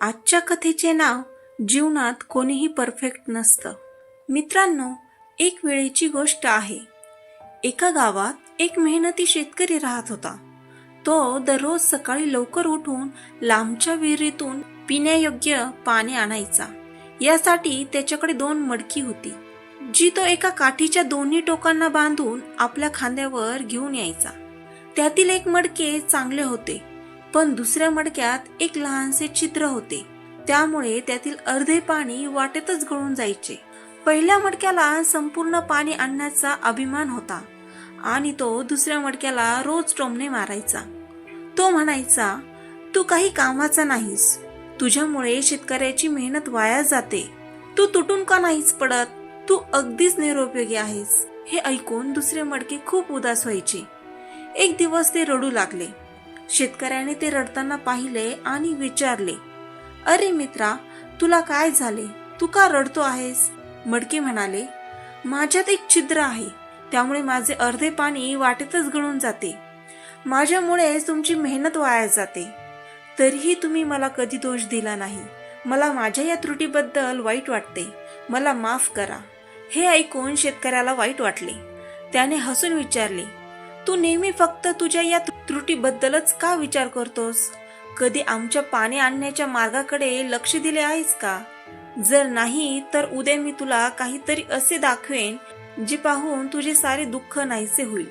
आजच्या कथेचे नाव जीवनात कोणीही परफेक्ट नसतं. मित्रांनो एक वेळेची गोष्ट आहे. एका गावात एक मेहनती शेतकरी राहत होता. तो दररोज सकाळी लवकर उठून लांबच्या विहिरीतून पिण्यायोग्य पाणी आणायचा. यासाठी त्याच्याकडे दोन मडकी होती. जी तो एका काठीच्या दोन्ही टोकांना बांधून आपल्या खांद्यावर घेऊन यायचा. त्यातील एक मडके चांगले होते. पण दुसऱ्या मडक्यात एक लहानसे छिद्र होते. त्यामुळे त्यातील अर्धे पाणी वाटेतच गळून जायचे. पहिल्या मडक्याला संपूर्ण पाणी आणण्याचा अभिमान होता आणि तो दुसऱ्या मडक्याला रोज टोमणे मारायचा. तो म्हणायचा तू काही कामाचा नाहीस. तुझ्यामुळे शेतकऱ्याची मेहनत वाया जाते. तू तुटून का नाहीच पडत? तू अगदीच निरुपयोगी आहेस. हे ऐकून दुसरे मडके खूप उदास व्हायचे. एक दिवस ते रडू लागले. शेतकऱ्याने ते रडताना पाहिले आणि विचारले अरे मित्रा तुला काय झाले? तू का रडतो आहेस? मडके म्हणाले माझ्यात एक छिद्र आहे त्यामुळे माझे अर्धे पाणी वाटेतच गळून जाते. माझ्यामुळे तुमची मेहनत वाया जाते. तरीही तुम्ही मला कधी दोष दिला नाही. मला माझ्या या त्रुटीबद्दल वाईट वाटते. मला माफ करा. हे ऐकून शेतकऱ्याला वाईट वाटले. त्याने हसून विचारले तू नेहमी फक्त तुझ्या या त्रुटीबद्दलच का विचार करतोस? कधी आमच्या पाणी आणण्याच्या मार्गाकडे लक्ष दिले आहेस का? जर नाही तर उद्या मी तुला काहीतरी असे दाखवेन जे पाहून तुझे सारे दुःख नाहीसे होईल.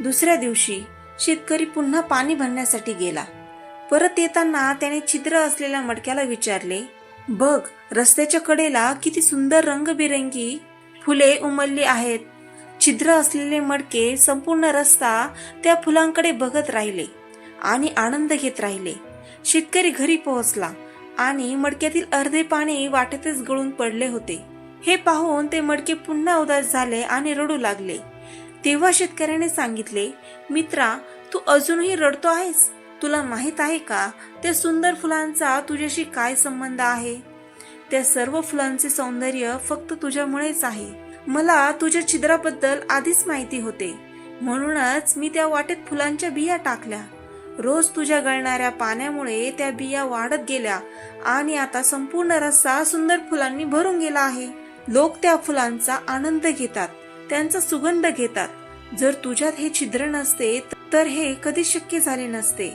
दुसऱ्या दिवशी शेतकरी पुन्हा पाणी भरण्यासाठी गेला. परत येताना त्याने छिद्र असलेल्या मडक्याला विचारले बघ रस्त्याच्या कडेला किती सुंदर रंगबिरंगी फुले उमलली आहेत. छिद्र असलेले मडके संपूर्ण रस्ता त्या फुलांकडे बघत राहिले आणि आनंद घेत राहिले. शेतकरी घरी पोहोचला आणि मडक्यातील अर्धे पाणी वाटेतच गळून पडले होते. हे पाहून ते मडके पुन्हा उदास झाले आणि रडू लागले. तेव्हा शेतकऱ्याने सांगितले मित्रा तू अजूनही रडतो आहेस? तुला माहीत आहे का त्या सुंदर फुलांचा तुझ्याशी काय संबंध आहे? त्या सर्व फुलांचे सौंदर्य फक्त तुझ्यामुळेच आहे. मला तुझ्या छिद्राबद्दल आधीच माहिती होते. म्हणूनच मी त्या वाटेत फुलांच्या बिया टाकल्या. रोज तुझ्या गळणाऱ्या पाण्यामुळे त्या बिया वाढत गेल्या आणि आता संपूर्ण रस्ता सुंदर फुलांनी भरून गेला आहे. लोक त्या फुलांचा आनंद घेतात त्यांचा सुगंध घेतात. जर तुझ्यात हे छिद्र नसते तर हे कधी शक्य झाले नसते.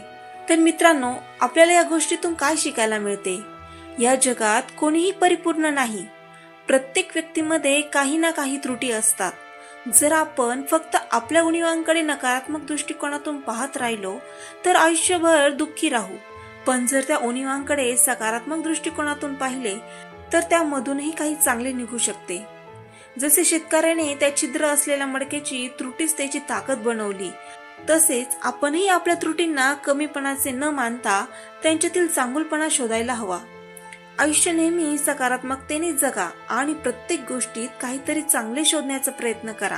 तर मित्रांनो आपल्याला या गोष्टीतून काय शिकायला मिळते? या जगात कोणीही परिपूर्ण नाही. प्रत्येक व्यक्तीमध्ये काही ना काही त्रुटी असतात. जर आपण फक्त आपल्या उणिवांकडे नकारात्मक दृष्टिकोनातून पाहत राहिलो तर आयुष्यभर दुःखी राहू. पण जर त्या उणिवांकडे सकारात्मक दृष्टिकोनातून पाहिले तर त्यामधूनही काही चांगले निघू शकते. जसे शेतकऱ्याने त्या छिद्र असलेल्या मडक्याची त्रुटीच त्याची ताकद बनवली तसेच आपणही आपल्या त्रुटींना कमीपणाचे न मानता त्यांच्यातील चांगुलपणा शोधायला हवा. आयुष्य नेहमी सकारात्मकतेने जगा आणि प्रत्येक गोष्टीत काहीतरी चांगले शोधण्याचा प्रयत्न करा.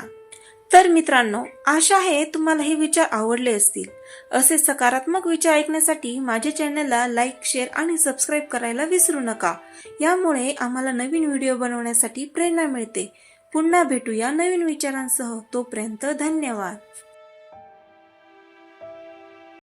तर मित्रांनो आशा आहे तुम्हाला हे विचार आवडले असतील. असे सकारात्मक विचार ऐकण्यासाठी माझ्या चॅनलला लाईक शेअर आणि सबस्क्राईब करायला विसरू नका. यामुळे आम्हाला नवीन व्हिडिओ बनवण्यासाठी प्रेरणा मिळते. पुन्हा भेटूया नवीन विचारांसह. तोपर्यंत धन्यवाद.